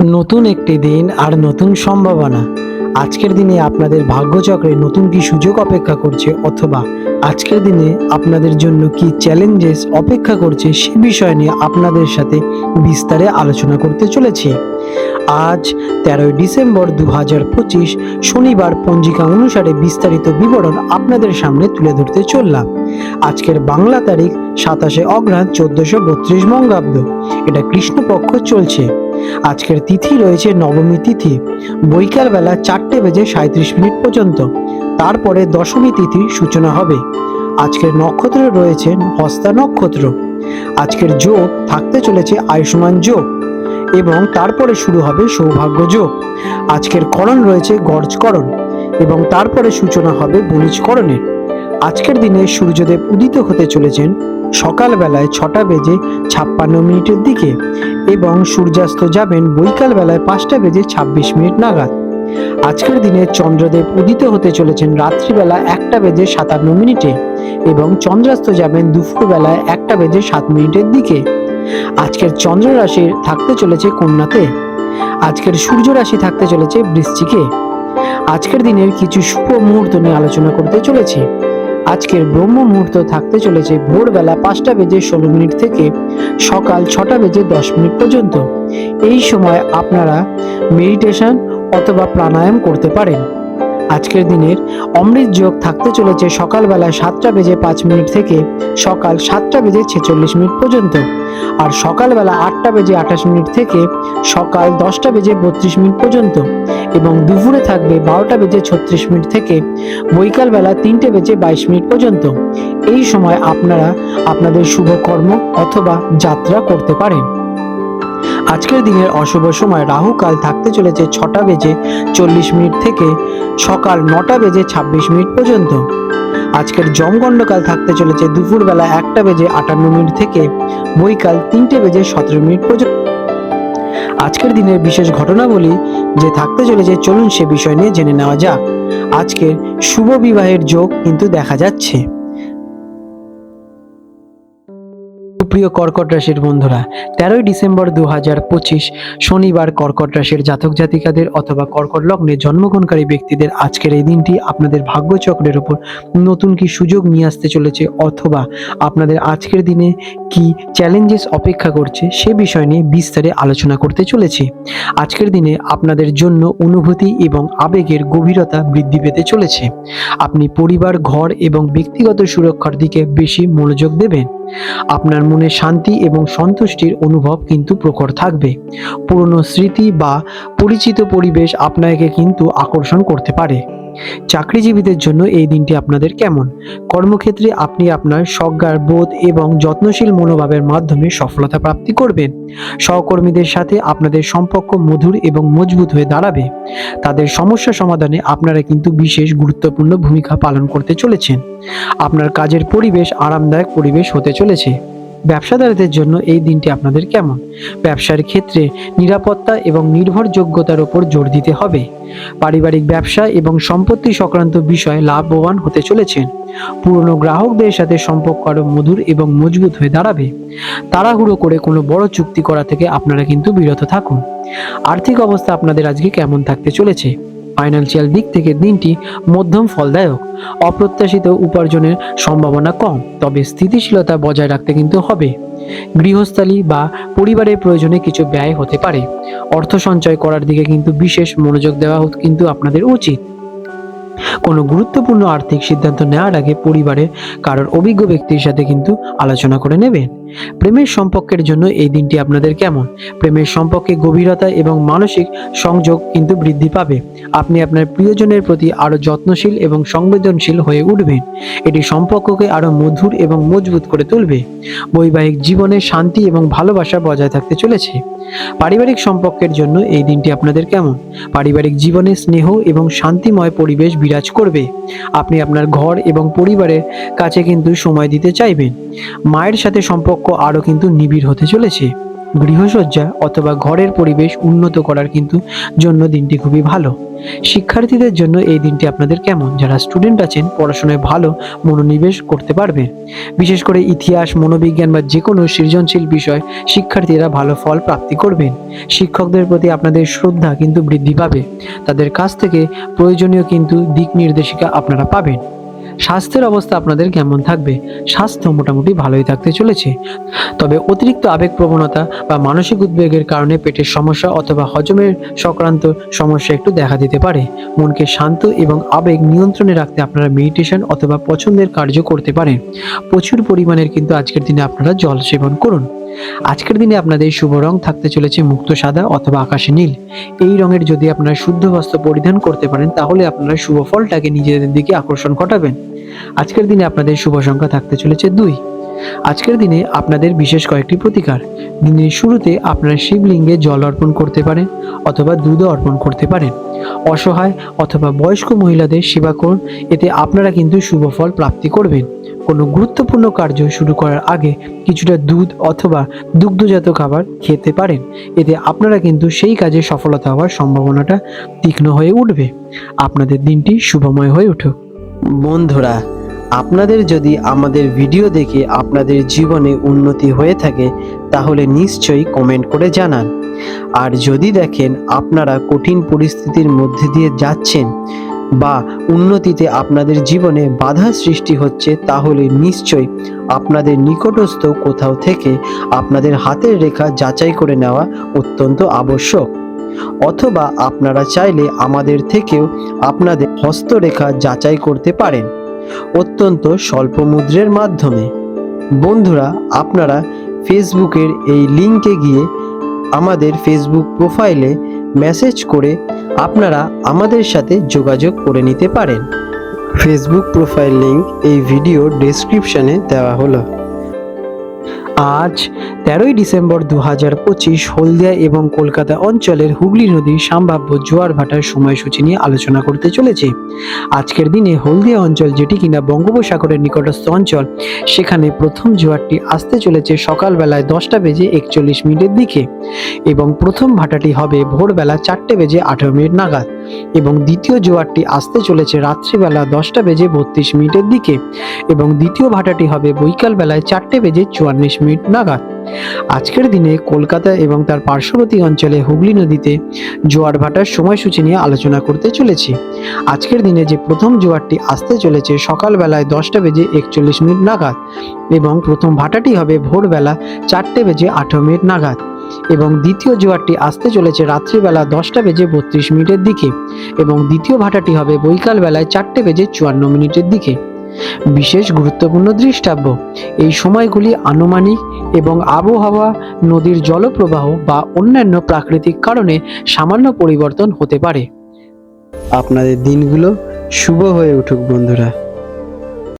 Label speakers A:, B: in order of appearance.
A: নতুন একটি দিন আর নতুন সম্ভাবনা। আজকের দিনে আপনাদের ভাগ্যচক্রে নতুন কি সুযোগ অপেক্ষা করছে অথবা আজকের দিনে আপনাদের জন্য কি চ্যালেঞ্জেস অপেক্ষা করছে সে বিষয় নিয়ে আপনাদের সাথে বিস্তারে আলোচনা করতে চলেছি। আজ তেরোই ডিসেম্বর দু হাজার পঁচিশ শনিবার পঞ্জিকা অনুসারে বিস্তারিত বিবরণ আপনাদের সামনে তুলে ধরতে চললাম। আজকের বাংলা তারিখ সাতাশে অগ্রহায়ণ চোদ্দশো বত্রিশ মঙ্গাব্দ এটা কৃষ্ণপক্ষ চলছে। আজকের তিথি রয়েছে নবমী তিথি। বৈকাল বেলা চারটে বেজে সাঁত্রিশ মিনিট পর্যন্ত। তারপরে দশমী তিথির সূচনা হবে। আজকের নক্ষত্র রয়েছে হস্তা নক্ষত্র। আজকের যোগ থাকতে চলেছে আয়ুষ্মান যোগ। এবং তারপরে শুরু হবে সৌভাগ্য যোগ। আজকের করণ রয়েছে গর্জকরণ। এবং তারপরে সূচনা হবে বণিজকরণের। আজকের দিনে সূর্যদেব উদিত হতে চলেছেন সকালবেলায় ছটা বেজে ছাপ্পান্ন মিনিটের দিকে এবং সূর্যাস্ত যাবেন বৈকাল বেলায় পাঁচটা বেজে ছাব্বিশ মিনিট নাগাদ। আজকের দিনে চন্দ্রদেব উদিত হতে চলেছেন রাত্রিবেলা একটা বেজে সাতান্ন মিনিটে এবং চন্দ্রাস্ত যাবেন দুপুর বেলায় একটা বেজে সাত মিনিটের দিকে। আজকের চন্দ্র রাশি থাকতে চলেছে কন্যাতে। আজকের সূর্য রাশি থাকতে চলেছে বৃশ্চিকে। আজকের দিনের কিছু শুভ মুহূর্ত নিয়ে আলোচনা করতে চলেছি। আজকের ব্রহ্ম মুহূর্ত থাকতে চলেছে ভোরবেলা পাঁচটা বেজে ষোলো মিনিট থেকে সকাল ছটা বেজে দশ মিনিট পর্যন্ত। এই সময় আপনারা মেডিটেশন অথবা প্রাণায়াম করতে পারেন। আজকের দিনের অমৃত যোগ থাকতে চলেছে সকালবেলা সাতটা বেজে পাঁচ মিনিট থেকে সকাল সাতটা বেজে ছেচল্লিশ মিনিট পর্যন্ত। আর সকালবেলা আটটা বেজে আঠাশ মিনিট থেকে সকাল দশটা বেজে বত্রিশ মিনিট পর্যন্ত। এবং দুপুরে থাকবে বারোটা বেজে ছত্রিশ মিনিট থেকে বৈকাল বেলা তিনটে বেজে বাইশ মিনিট পর্যন্ত। এই সময় আপনারা আপনাদের শুভ কর্ম অথবা যাত্রা করতে পারেন। আজকের দিনের অশুভ সময় রাহু কাল থাকতে চলেছে ছটা বেজে চল্লিশ মিনিট থেকে সকাল নটা বেজে ছাব্বিশ মিনিট পর্যন্ত। আজকের জমগণ্ডকাল থাকতে চলেছে দুপুরবেলা একটা বেজে আটান্ন মিনিট থেকে বৈকাল তিনটে বেজে সতেরো মিনিট পর্যন্ত। আজকের দিনের বিশেষ ঘটনাবলী যে থাকতে চলেছে, চলুন সে বিষয় নিয়ে জেনে নেওয়া যাক। আজকের শুভ বিবাহের যোগ কিন্তু দেখা যাচ্ছে। প্রিয় কর্কট রাশির বন্ধুরা, তেরোই ডিসেম্বর দু হাজার পঁচিশ শনিবার কর্কট রাশির জাতক জাতিকাদের অথবা কর্কট লগ্নে জন্মগ্রহণকারী ব্যক্তিদের আজকের এই দিনটি আপনাদের ভাগ্যচক্রের উপর নতুন কি সুযোগ নিয়ে আসতে চলেছে অথবা আপনাদের আজকের দিনে কি চ্যালেঞ্জেস অপেক্ষা করছে সে বিষয় নিয়ে বিস্তারে আলোচনা করতে চলেছি। আজকের দিনে আপনাদের জন্য অনুভূতি এবং আবেগের গভীরতা বৃদ্ধি পেতে চলেছে। আপনি পরিবার, ঘর এবং ব্যক্তিগত সুরক্ষার দিকে বেশি মনোযোগ দেবেন। আপনার মনে শান্তি এবং সন্তুষ্টির অনুভব কিন্তু প্রখর থাকবে। পুরনো স্মৃতি বা পরিচিত পরিবেশ আপনাকে কিন্তু আকর্ষণ করতে পারে। চাকরিজীবীদের জন্য এই দিনটি আপনাদের কেমন? কর্মক্ষেত্রে আপনি আপনার সজ্ঞার বোধ এবং যত্নশীল মনোভাবের মাধ্যমে সফলতা প্রাপ্তি করবেন। সহকর্মীদের সাথে আপনাদের সম্পর্ক মধুর এবং মজবুত হয়ে দাঁড়াবে। তাদের সমস্যা সমাধানে আপনারা কিন্তু বিশেষ গুরুত্বপূর্ণ ভূমিকা পালন করতে চলেছেন। আপনার কাজের পরিবেশ আরামদায়ক পরিবেশ হতে চলেছে। ব্যবসাদারদের জন্য এই দিনটি আপনাদের কেমন? ব্যবসার ক্ষেত্রে নিরাপত্তা এবং নির্ভরযোগ্যতার উপর জোর দিতে হবে। পারিবারিক ব্যবসা এবং সম্পত্তি সংক্রান্ত বিষয়ে লাভবান হতে চলেছেন। পুরনো গ্রাহকদের সাথে সম্পর্ক আরও মধুর এবং মজবুত হয়ে দাঁড়াবে। তাড়াহুড়ো করে কোনো বড় চুক্তি করা থেকে আপনারা কিন্তু বিরত থাকুন। আর্থিক অবস্থা আপনাদের আজকে কেমন থাকতে চলেছে? ফাইন্যান্সিয়াল দিক থেকে দিনটি মধ্যম ফলদায়ক, অপ্রত্যাশিত উপার্জনের সম্ভাবনা কম, তবে স্থিতিশীলতা বজায় রাখতে কিন্তু হবে। গৃহস্থালী বা পরিবারের প্রয়োজনে কিছু ব্যয় হতে পারে। অর্থ সঞ্চয় করার দিকে কিন্তু বিশেষ মনোযোগ দেওয়া কিন্তু আপনাদের উচিত। কোনো গুরুত্বপূর্ণ আর্থিক সিদ্ধান্ত নেওয়ার আগে পরিবারের কারোর অভিজ্ঞ ব্যক্তির সাথে কিন্তু আলোচনা করে নেবেন। প্রেমের সম্পর্কের জন্য এই দিনটি আপনাদের কেমন? প্রেমের সম্পর্কে গভীরতা এবং মানসিক সংযোগ কিন্তু বৃদ্ধি পাবে। আপনি আপনার প্রিয়জনের প্রতি আরও যত্নশীল এবং সংবেদনশীল হয়ে উঠবেন। এটি সম্পর্ককে আরও মধুর এবং মজবুত করে তুলবে। বৈবাহিক জীবনে শান্তি এবং ভালোবাসা বজায় থাকতে চলেছে। পারিবারিক সম্পর্কের জন্য এই দিনটি আপনাদের কেমন? পারিবারিক জীবনে স্নেহ এবং শান্তিময় পরিবেশ বিরাজ করবে। আপনি আপনার ঘর এবং পরিবারের কাছে কিন্তু সময় দিতে চাইবেন। মায়ের সাথে সম্পর্ক আরও কিন্তু নিবিড় হতে চলেছে। গৃহসজ্জা অথবা ঘরের পরিবেশ উন্নত করার কিন্তু জন্য দিনটি খুবই ভালো। শিক্ষার্থীদের জন্য এই দিনটি আপনাদের কেমন? যারা স্টুডেন্ট আছেন, পড়াশোনায় ভালো মনোনিবেশ করতে পারবে। বিশেষ করে ইতিহাস, মনোবিজ্ঞান বা যে কোনো সৃজনশীল বিষয় শিক্ষার্থীরা ভালো ফল প্রাপ্তি করবেন। শিক্ষকদের প্রতি আপনাদের শ্রদ্ধা কিন্তু বৃদ্ধি পাবে। তাদের কাছ থেকে প্রয়োজনীয় কিন্তু দিক নির্দেশিকা আপনারা পাবেন। স্বাস্থ্যের অবস্থা আপনাদের কেমন থাকবে? স্বাস্থ্য মোটামুটি ভালোই থাকতে চলেছে। তবে অতিরিক্ত আবেগ প্রবণতা বা মানসিক উদ্বেগের কারণে পেটের সমস্যা অথবা হজমের সংক্রান্ত সমস্যা একটু দেখা দিতে পারে। মনকে শান্ত এবং আবেগ নিয়ন্ত্রণে রাখতে আপনারা মেডিটেশন অথবা পছন্দের কার্য করতে পারেন। প্রচুর পরিমাণের কিন্তু আজকের দিনে আপনারা জল সেবন করুন। আজকের দিনে আপনাদের শুভ রং থাকতে চলেছে মুক্ত সাদা অথবা আকাশে নীল। এই রঙের যদি আপনারা শুদ্ধ বস্ত্র পরিধান করতে পারেন, তাহলে আপনারা শুভ ফলটাকে নিজেদের দিকে আকর্ষণ ঘটাবেন। আজকের দিনে আপনাদের শুভ সংখ্যা থাকতে চলেছে দুই। আজকের দিনে আপনাদের বিশেষ কয়েকটি প্রতিকার। দিনের শুরুতে আপনারা শিবলিঙ্গে জল অর্পণ করতে পারেন অথবা দুধ অর্পণ করতে পারেন। অসহায় অথবা বয়স্ক মহিলাদের সেবা করুন, এতে আপনারা কিন্তু শুভ ফল প্রাপ্তি করবেন। কোনো গুরুত্বপূর্ণ কার্য শুরু করার আগে কিছুটা দুধ অথবা দুগ্ধজাত খাবার খেতে পারেন। এতে আপনারা কিন্তু সেই কাজে সফলতা হওয়ার সম্ভাবনাটা তীক্ষ্ণ হয়ে উঠবে। আপনাদের দিনটি শুভময় হয়ে উঠুক। বন্ধুরা, আপনাদের যদি আমাদের ভিডিও দেখে আপনাদের জীবনে উন্নতি হয়ে থাকে, তাহলে নিশ্চয়ই কমেন্ট করে জানান। আর যদি দেখেন আপনারা কঠিন পরিস্থিতির মধ্যে দিয়ে যাচ্ছেন বা উন্নতিতে আপনাদের জীবনে বাধা সৃষ্টি হচ্ছে, তাহলে নিশ্চয়ই আপনাদের নিকটস্থ কোথাও থেকে আপনাদের হাতের রেখা যাচাই করে নেওয়া অত্যন্ত আবশ্যক। অথবা আপনারা চাইলে আমাদের থেকেও আপনাদের হস্তরেখা যাচাই করতে পারেন অত্যন্ত স্বল্প মুদ্রের মাধ্যমে। বন্ধুরা, আপনারা ফেসবুকের এই লিঙ্কে গিয়ে আমাদের ফেসবুক প্রোফাইলে মেসেজ করে আপনারা আমাদের সাথে যোগাযোগ করে নিতে পারেন। ফেসবুক প্রোফাইল লিঙ্ক এই ভিডিও ডেসক্রিপশানে দেওয়া হলো। আজ তেরোই ডিসেম্বর দু হাজার পঁচিশ হলদিয়া এবং কলকাতা অঞ্চলের হুগলি নদীর সম্ভাব্য জোয়ার ভাটার সময়সূচি নিয়ে আলোচনা করতে চলেছে। আজকের দিনে হলদিয়া অঞ্চল যেটি কিনা বঙ্গোপসাগরের নিকটস্থ অঞ্চল, সেখানে প্রথম জোয়ারটি আসতে চলেছে সকালবেলায় দশটা বেজে একচল্লিশ মিনিটের দিকে এবং প্রথম ভাটাটি হবে ভোরবেলা চারটে বেজে আঠেরো মিনিট নাগাদ। এবং দ্বিতীয় জোয়ারটি আসতে চলেছে রাত্রিবেলা দশটা বেজে বত্রিশ মিনিটের দিকে এবং দ্বিতীয় ভাটাটি হবে বৈকাল বেলায় চারটে বেজে চুয়াল্লিশ মিনিট নাগাদ। আজকের দিনে কলকাতা এবং তার পার্শ্ববর্তী অঞ্চলে হুগলি নদীতে জোয়ার ভাটার সময়সূচি নিয়ে আলোচনা করতে চলেছি। আজকের দিনে যে প্রথম জোয়ারটি আসতে চলেছে সকালবেলায় দশটা বেজে একচল্লিশ মিনিট নাগাদ এবং প্রথম ভাটাটি হবে ভোরবেলা চারটে বেজে আঠেরো মিনিট নাগাদ। এবং দ্বিতীয় জোয়ারটি আসতে চলেছে রাত্রিবেলা দশটা বেজে বত্রিশ মিনিটের দিকে এবং দ্বিতীয় ভাটাটি হবে বৈকাল বেলায় চারটে বেজে চুয়ান্ন মিনিটের দিকে। বিশেষ গুরুত্বপূর্ণ দৃষ্টাব্য, এই সময়গুলি আনুমানিক এবং আবহাওয়া, নদীর জলপ্রবাহ বা অন্যান্য প্রাকৃতিক কারণে সামান্য পরিবর্তন হতে পারে। আপনাদের দিনগুলো শুভ হয়ে উঠুক বন্ধুরা।